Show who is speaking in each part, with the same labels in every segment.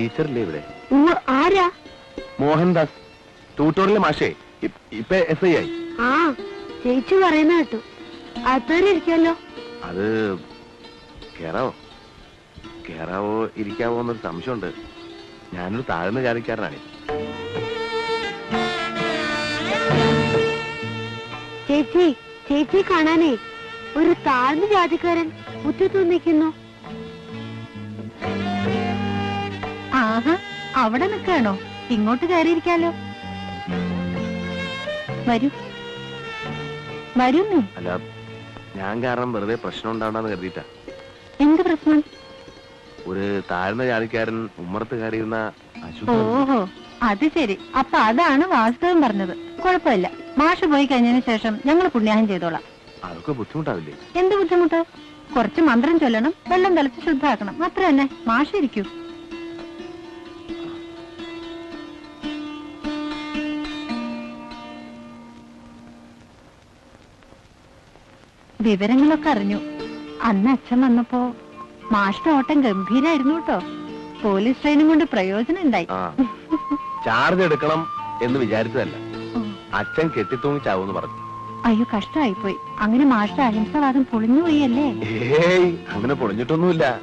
Speaker 1: ടീച്ചറില്ലേ ഇവിടെ?
Speaker 2: ആരാ?
Speaker 1: മോഹൻദാസ്. ട്യൂട്ടോറിയലെ മാഷേ ഇപ്പൊ എസ് ഐ ആയി.
Speaker 2: ആ ചേച്ചി പറയുന്ന കേട്ടു. അകത്തേറി ഇരിക്കാലോ
Speaker 1: അത് കേറാവോ? കേറാവോ ഇരിക്കാവോ എന്നൊരു സംശയമുണ്ട്. ഞാനൊരു താഴ്ന്ന ജാതിക്കാരനാണ്.
Speaker 2: ചേച്ചി ചേച്ചി കാണാനേ ഒരു താഴ്ന്ന ജാതിക്കാരൻ മുറ്റത്ത് നിൽക്കുന്നു
Speaker 3: അവിടെ നിൽക്കാണോ ഇങ്ങോട്ട് കയറിയിരിക്കാലോ. വരൂ. വരൂ നീ
Speaker 1: അല്ല ഞാൻ കാരണം വെറുതെ പ്രശ്നം ഉണ്ടാവണ്ടെന്ന് കരുതിയിട്ടാ.
Speaker 3: എന്ത് പ്രശ്നം?
Speaker 1: ഒരു താഴ്ന്ന ജാതിക്കാരൻ ഉമ്മറത്ത് കയറിയിരുന്ന
Speaker 3: ഓഹോ അത് ശരി. അപ്പൊ അതാണ് വാസ്തവം പറഞ്ഞത്. കുഴപ്പമില്ല. മാഷ് പോയി കഴിഞ്ഞതിന് ശേഷം ഞങ്ങൾ പുണ്യാഹം ചെയ്തോളാം.
Speaker 1: അതൊക്കെ ബുദ്ധിമുട്ടാവില്ലേ?
Speaker 3: എന്ത് ബുദ്ധിമുട്ട്? കുറച്ച് മന്ത്രം ചൊല്ലണം വെള്ളം തിളച്ച് ശുദ്ധാക്കണം അത്ര തന്നെ മാഷ് ഇരിക്കൂ. വിവരങ്ങളൊക്കെ അറിഞ്ഞു. അന്ന് അച്ഛൻ വന്നപ്പോ മാഷിന്റെ ഓട്ടം ഗംഭീരായിരുന്നു കേട്ടോ. പോലീസ് ട്രെയിനും കൊണ്ട് പ്രയോജനം ഉണ്ടായി.
Speaker 1: ആ ചാർജ് എടുക്കണം എന്ന് വിചാരിച്ചതല്ല. അച്ഛൻ കെട്ടിത്തൂങ്ങിച്ചാവൂന്ന് പറഞ്ഞു.
Speaker 3: അയ്യോ കഷ്ടമായി പോയി അങ്ങനെ മാഷിന്റെ അഹിംസവാദം പൊളിഞ്ഞുപോയി അല്ലേ
Speaker 1: ഏയ് അങ്ങനെ പൊളിഞ്ഞിട്ടൊന്നുമില്ല.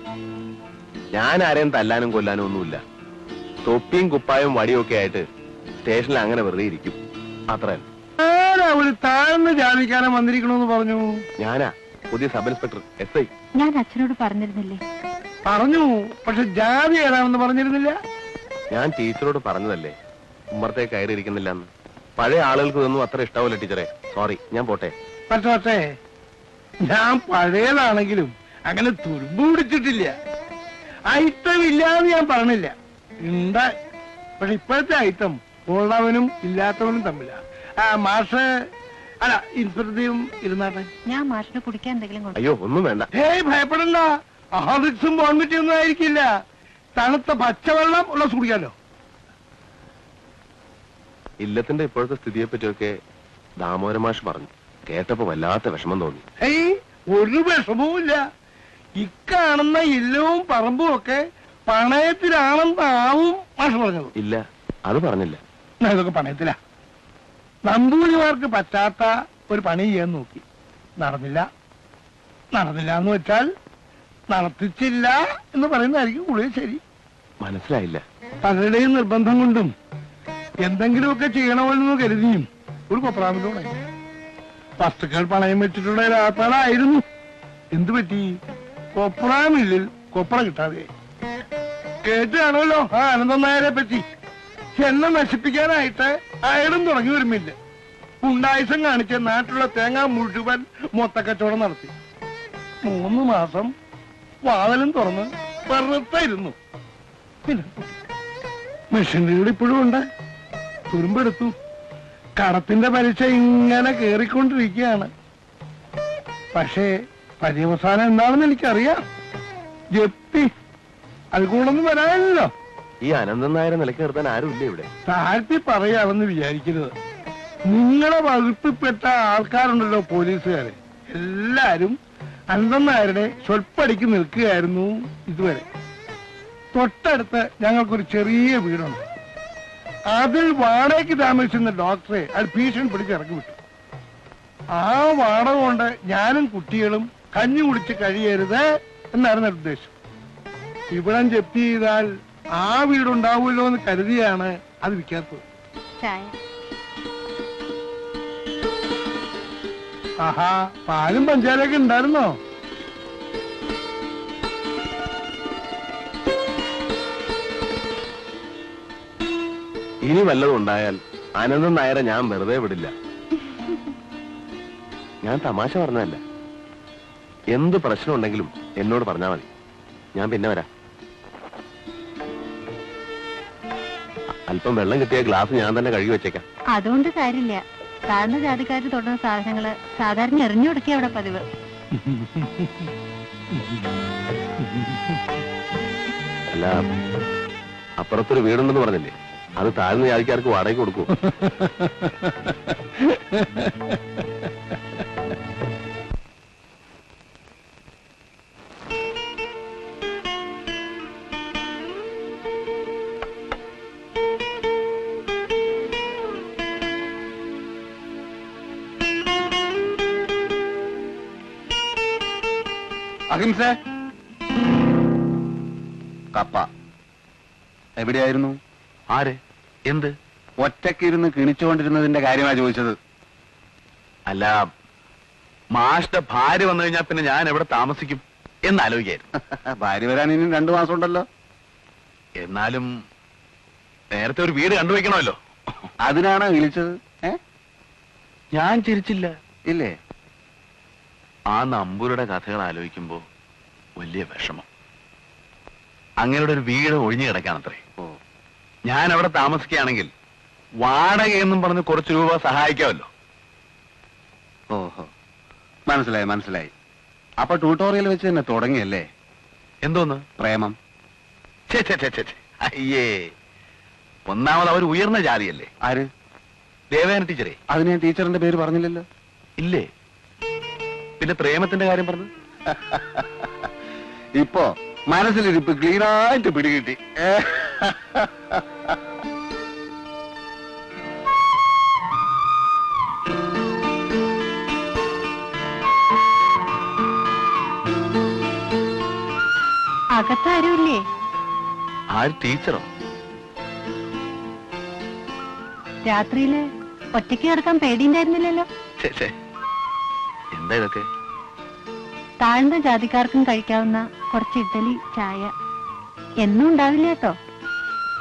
Speaker 1: ഞാൻ ആരെയും തല്ലാനും കൊല്ലാനും ഒന്നുമില്ല. തൊപ്പിയും കുപ്പായും വടിയും ഒക്കെ ആയിട്ട് സ്റ്റേഷനിൽ അങ്ങനെ വെറുതെ ഇരിക്കും. അത്ര. തന്നെ.
Speaker 4: ഒരു താഴ്ന്ന ജാതിക്കാരൻ വന്നിരിക്കണമെന്ന് പറഞ്ഞു.
Speaker 1: ഞാനാ പുതിയ സബ് ഇൻസ്പെക്ടർ എസ് ഐ.
Speaker 3: ഞാൻ അച്ഛനോട് പറഞ്ഞിരുന്നില്ലേ?
Speaker 4: പറഞ്ഞു പക്ഷെ ജാതി ഏതാണെന്ന് പറഞ്ഞിരുന്നില്ല.
Speaker 1: ഞാൻ ടീച്ചറോട് പറഞ്ഞതല്ലേ ഉമ്മറത്തെ കയറി ഇരിക്കുന്നില്ല എന്ന് പഴയ ആളുകൾക്ക് ഇതൊന്നും അത്ര ഇഷ്ടാവില്ല ടീച്ചറെ. സോറി ഞാൻ പോട്ടെ.
Speaker 4: പക്ഷേ പക്ഷേ ഞാൻ പഴയതാണെങ്കിലും അങ്ങനെ തുരുമ്പ് പിടിച്ചിട്ടില്ല. ഐറ്റം ഇല്ലാന്ന് ഞാൻ പറഞ്ഞില്ല. ഉണ്ട് പക്ഷെ ഇപ്പോഴത്തെ ഐറ്റം ഉള്ളവനും ഇല്ലാത്തവനും തമ്മില. ആ മാഷ്. അല്ല ഇൻസ്പെക്ടറും ഇരുന്നാട്ടെ.
Speaker 3: ഞാൻ മാഷിന് കുടിക്കാൻ എന്തെങ്കിലും
Speaker 1: അയ്യോ ഒന്നും വേണ്ട.
Speaker 4: ഏയ് ഭയപ്പെടണ്ട. ഹാർലിക്സും ബോൺവിറ്റും ഒന്നും ആയിരിക്കില്ല. തണുത്ത പച്ചവെള്ളം ഉള്ള കുടിക്കാലോ.
Speaker 1: ഇല്ലത്തിന്റെ ഇപ്പോഴത്തെ സ്ഥിതിയെ പറ്റിയൊക്കെ ദാമോദര മാഷ് പറഞ്ഞു. കേട്ടപ്പോ വല്ലാത്ത വിഷമം തോന്നി.
Speaker 4: ഏയ് ഒരു വിഷമവുമില്ല. ഇക്കാണുന്ന ഇല്ലവും പറമ്പും ഒക്കെ പണയത്തിലാണെന്നാവും മാഷ് പറഞ്ഞത്.
Speaker 1: ഇല്ല അത് പറഞ്ഞില്ല.
Speaker 4: എന്നാ ഇതൊക്കെ പണയത്തിലാ? നമ്പൂതിരിമാർക്ക് പറ്റാത്ത ഒരു പണി ചെയ്യാൻ നോക്കി. നടന്നില്ല. നടന്നില്ല എന്ന് വെച്ചാൽ നടത്തിച്ചില്ല എന്ന് പറയുന്നതായിരിക്കും കൂടുതൽ ശരി.
Speaker 1: മനസ്സിലായില്ല.
Speaker 4: പലരുടെയും നിർബന്ധം കൊണ്ടും എന്തെങ്കിലുമൊക്കെ ചെയ്യണമെന്ന് കരുതിയും ഒരു കൊപ്രാമിലൂടെ വസ്തുക്കൾ പണയം വെച്ചിട്ടുള്ള ഒരാളായിരുന്നു എന്തു പറ്റി? കൊപ്രാമില്ലിൽ കൊപ്ര കിട്ടാതെ. കേട്ട് കാണുമല്ലോ ആ നായരെ പറ്റി. എന്നെ നശിപ്പിക്കാനായിട്ട് അയാളും തുടങ്ങി വരുമില്ല ഉണ്ടായുസം കാണിച്ച നാട്ടിലുള്ള തേങ്ങ മുഴുവൻ മൊത്തക്കച്ചവടം നടത്തി. മൂന്ന് മാസം വാതലും തുറന്ന് വെറുത്തായിരുന്നു മെഷീനറികൾ ഇപ്പോഴും ഉണ്ട്. തുരുമ്പെടുത്തു. കടത്തിന്റെ പലിശ ഇങ്ങനെ കേറിക്കൊണ്ടിരിക്കുകയാണ്. പക്ഷേ പര്യവസാനം എന്താണെന്ന് എനിക്കറിയാം. ജപ്തി. അത് കൂടൊന്നും
Speaker 1: ഈ അനന്തൻ നായരെ നിലയ്ക്ക് നിർത്താൻ ആരുമില്ല ഇവിടെ.
Speaker 4: താഴ്ത്തി പറയാമെന്ന് വിചാരിക്കരുത്. നിങ്ങളെ വകുപ്പിൽപ്പെട്ട ആൾക്കാരുണ്ടല്ലോ പോലീസുകാരെ. എല്ലാരും അനന്തനായരുടെ സ്വൽപ്പടിക്ക് നിൽക്കുകയായിരുന്നു ഇതുവരെ. തൊട്ടടുത്ത് ഞങ്ങൾക്കൊരു ചെറിയ വീടുണ്ട്. അതിൽ വാടകയ്ക്ക് താമസിച്ചിരുന്ന ഡോക്ടറെ അത് ഭീഷണി പിടിച്ച് ഇറക്കി വിട്ടു ആ വാടക കൊണ്ട് ഞാനും കുട്ടികളും കഞ്ഞി കുടിച്ച് കഴിയരുത് എന്നായിരുന്നു ഉദ്ദേശം. ഇവിടം ജപ്തി ചെയ്താൽ ആ വീടുണ്ടാവുമല്ലോ എന്ന് കരുതിയാണ് അത് വിൽക്കാത്തത്
Speaker 3: ചായ.
Speaker 4: ആഹാ പാലും പഞ്ചാരൊക്കെ ഉണ്ടായിരുന്നോ?
Speaker 1: ഇനി വല്ലതും ഉണ്ടായാൽ അനന്തം നായരെ ഞാൻ വെറുതെ വിടില്ല. ഞാൻ തമാശ പറഞ്ഞതല്ല. എന്ത് പ്രശ്നം ഉണ്ടെങ്കിലും എന്നോട് പറഞ്ഞാൽ മതി. ഞാൻ പിന്നെ വരാം. അല്പം വെള്ളം കിട്ടിയ ഗ്ലാസ് ഞാൻ തന്നെ കഴുകി വെച്ചേക്കാം.
Speaker 3: അതുകൊണ്ട് കാര്യമില്ല. താഴ്ന്ന ജാതിക്കാർ തൊടുന്ന സാധനങ്ങൾ സാധാരണ എറിഞ്ഞു കൊടുക്കുക അവിടെ പതിവ്.
Speaker 1: അല്ല അപ്പുറത്തൊരു വീടുണ്ടെന്ന് പറഞ്ഞില്ലേ? അത് താഴ്ന്ന ജാതിക്കാർക്ക് വാടകയ്ക്ക് കൊടുക്കൂ.
Speaker 5: അഹിംസ? കപ്പ. എവിടെയായിരുന്നു?
Speaker 1: ആര്? എന്ത്?
Speaker 5: ഒറ്റക്കിരുന്ന് കിണിച്ചുകൊണ്ടിരുന്നതിന്റെ കാര്യമാ ചോദിച്ചത്.
Speaker 1: അല്ല മാഷ്ട ഭാര്യ വന്നു കഴിഞ്ഞാൽ പിന്നെ ഞാൻ എവിടെ താമസിക്കും എന്നാലോചിക്കായിരുന്നു.
Speaker 5: ഭാര്യ വരാൻ ഇനി രണ്ടു മാസം ഉണ്ടല്ലോ
Speaker 1: എന്നാലും നേരത്തെ ഒരു വീട് കണ്ടുവയ്ക്കണമല്ലോ
Speaker 5: അതിനാണോ വിളിച്ചത്? ഏ?
Speaker 1: ഞാൻ ചിരിച്ചില്ല.
Speaker 5: ഇല്ലേ?
Speaker 1: ആ നമ്പൂരുടെ കഥകൾ ആലോചിക്കുമ്പോ വലിയ വിഷമം. അങ്ങനെയുടെ ഒരു വീട് ഒഴിഞ്ഞു കിടക്കാണത്രേ.
Speaker 5: ഓ.
Speaker 1: ഞാൻ അവിടെ താമസിക്കുകയാണെങ്കിൽ വാടക എന്നും പറഞ്ഞ് കുറച്ച് രൂപ സഹായിക്കാമല്ലോ.
Speaker 5: ഓഹോ. മനസ്സിലായി മനസ്സിലായി. അപ്പൊ ട്യൂട്ടോറിയൽ വെച്ച് തന്നെ തുടങ്ങിയല്ലേ?
Speaker 1: എന്തോന്ന്?
Speaker 5: പ്രേമം.
Speaker 1: ചേ ചേ ചേ ഛെ. അയ്യേ. ഒന്നാമത് അവർ ഉയർന്ന ജാതിയല്ലേ?
Speaker 5: ആര്?
Speaker 1: ദേവേന ടീച്ചറെ.
Speaker 5: അതിന് ഞാൻ ടീച്ചറിന്റെ പേര് പറഞ്ഞില്ലല്ലോ?
Speaker 1: ഇല്ലേ? പിന്നെ പ്രേമത്തിന്റെ കാര്യം പറഞ്ഞു?
Speaker 5: ഇപ്പോ മനസ്സിലിരിപ്പ് ക്ലീനായിട്ട് പിടികിട്ടി?
Speaker 3: അകത്താരുമില്ലേ
Speaker 1: ആര് ടീച്ചറോ?
Speaker 3: രാത്രിയിൽ ഒറ്റയ്ക്ക് കിടക്കാൻ പേടിയുണ്ടായിരുന്നില്ലല്ലോ.
Speaker 1: എന്താ ഇതൊക്കെ?
Speaker 3: താഴ്ന്ന ജാതിക്കാർക്കും കഴിക്കാവുന്ന കുറച്ച് ഇഡ്ഡലി ചായ എന്നും ഉണ്ടാവില്ല കേട്ടോ.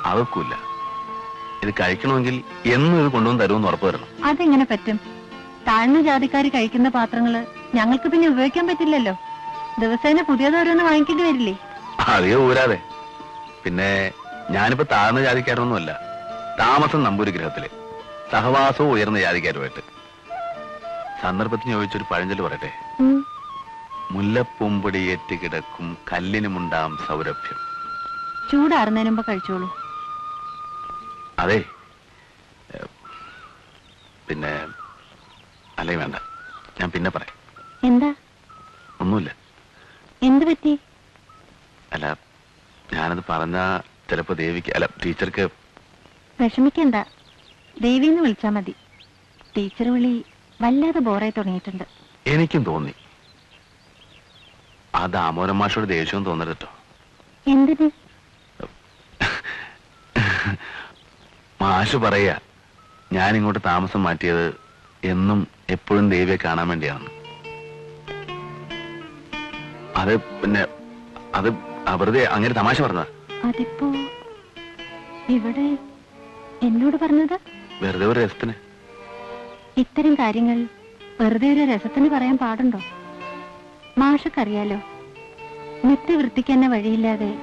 Speaker 1: അതൊക്കില്ല ഇത് കഴിക്കണമെങ്കിൽ എന്നും ഇത് കൊണ്ടുവന്ന് തരുമെന്ന് ഉറപ്പ് തരണം.
Speaker 3: അതെങ്ങനെ പറ്റും? താഴ്ന്ന ജാതിക്കാർ കഴിക്കുന്ന പാത്രങ്ങൾ ഞങ്ങൾക്ക് പിന്നെ ഉപയോഗിക്കാൻ പറ്റില്ലല്ലോ. ദിവസേന പുതിയതോരോന്ന് വാങ്ങിക്കേണ്ടി വരില്ലേ?
Speaker 1: അധികം ഊരാതെ. പിന്നെ ഞാനിപ്പോ താഴ്ന്ന ജാതിക്കാരൊന്നുമല്ല താമസം നമ്പൂരി ഗ്രഹത്തിൽ. സഹവാസവും ഉയർന്ന ജാതിക്കാരുമായിട്ട്. സന്ദർഭത്തിന് ചോദിച്ചൊരു പഴഞ്ചൊല്ല് പറയട്ടെ?
Speaker 3: ഉം.
Speaker 1: മുല്ലപ്പൂമ്പൊടിയേറ്റ് കിടക്കും കല്ലിനുമുണ്ടാം സൗരഭ്യം.
Speaker 3: ചൂടാറുന്നതിന് മുമ്പ് കഴിച്ചോളൂ.
Speaker 1: അതെ. പിന്നെ അല്ലേ വേണ്ട. ഞാൻ പിന്നെ പറയാം.
Speaker 3: എന്താ?
Speaker 1: ഒന്നുമില്ല.
Speaker 3: എന്ത് പറ്റി?
Speaker 1: അല്ല ഞാനത് പറഞ്ഞ ചിലപ്പോ ദേവിക്ക് അല്ല ടീച്ചർക്ക്.
Speaker 3: വിഷമിക്കണ്ട. ദേവിന്ന് വിളിച്ചാ മതി. ടീച്ചർ വിളി വല്ലാതെ ബോറായി തുടങ്ങിയിട്ടുണ്ട്.
Speaker 1: എനിക്കും തോന്നി. ആ ദാമോദരൻ മാഷോട് ദേഷ്യവും തോന്നരുത് കേട്ടോ.
Speaker 3: എന്തിന്?
Speaker 1: മാഷ് പറയാ ഞാൻ ഇങ്ങോട്ട് താമസം മാറ്റിയത് എന്നും എപ്പോഴും ദേവിയെ കാണാൻ വേണ്ടിയാണ്. അത് പിന്നെ അത് വെറുതെ അങ്ങനെ തമാശ പറഞ്ഞതാ.
Speaker 3: അതിപ്പോ ഇവിടെ എന്നോട് പറഞ്ഞത്?
Speaker 1: വെറുതെ ഒരു രസത്തിന്.
Speaker 3: ഇത്തരം കാര്യങ്ങൾ വെറുതെ ഒരു രസത്തിന് പറയാൻ പാടുണ്ടോ? മാഷക്കറിയാലോ. നിത്യവൃത്തിക്ക് തന്നെ വഴിയില്ലാതെ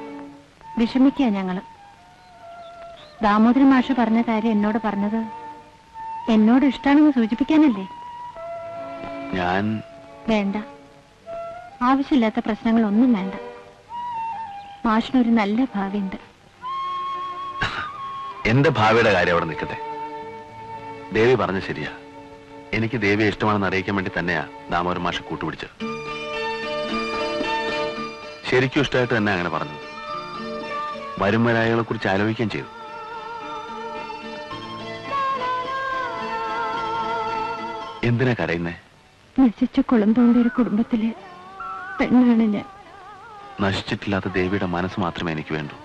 Speaker 3: വിഷമിക്കുക ഞങ്ങൾ ദാമോദരൻ മാഷ പറഞ്ഞ കാര്യം എന്നോട് പറഞ്ഞത് എന്നോട് ഇഷ്ടാണെന്ന് സൂചിപ്പിക്കാനല്ലേ?
Speaker 1: ഞാൻ
Speaker 3: വേണ്ട. ആവശ്യമില്ലാത്ത പ്രശ്നങ്ങളൊന്നും വേണ്ട. മാഷിനൊരു നല്ല ഭാവിയുണ്ട്.
Speaker 1: എന്റെ ഭാവിയുടെ കാര്യം അവിടെ നിൽക്കട്ടെ. ദേവി പറഞ്ഞ ശരിയാ. എനിക്ക് ദേവിയെ ഇഷ്ടമാണെന്ന് അറിയിക്കാൻ വേണ്ടി തന്നെയാ ദാമോദരൻ മാഷ കൂട്ടുപിടിച്ചത്. ശരിക്കും ഇഷ്ടമായിട്ട് തന്നെ അങ്ങനെ പറഞ്ഞു വരും വരായികളെ കുറിച്ച് ആലോചിക്കുകയും ചെയ്തു. എന്തിനാ കരയുന്നേ?
Speaker 3: നശിച്ച കുളമ്പോണ്ട ഒരു കുടുംബത്തിലെ പെണ്ണാണ് ഞാൻ.
Speaker 1: നശിച്ചിട്ടില്ലാത്ത ദേവിയുടെ മനസ്സ് മാത്രമേ എനിക്ക് വേണ്ടൂ.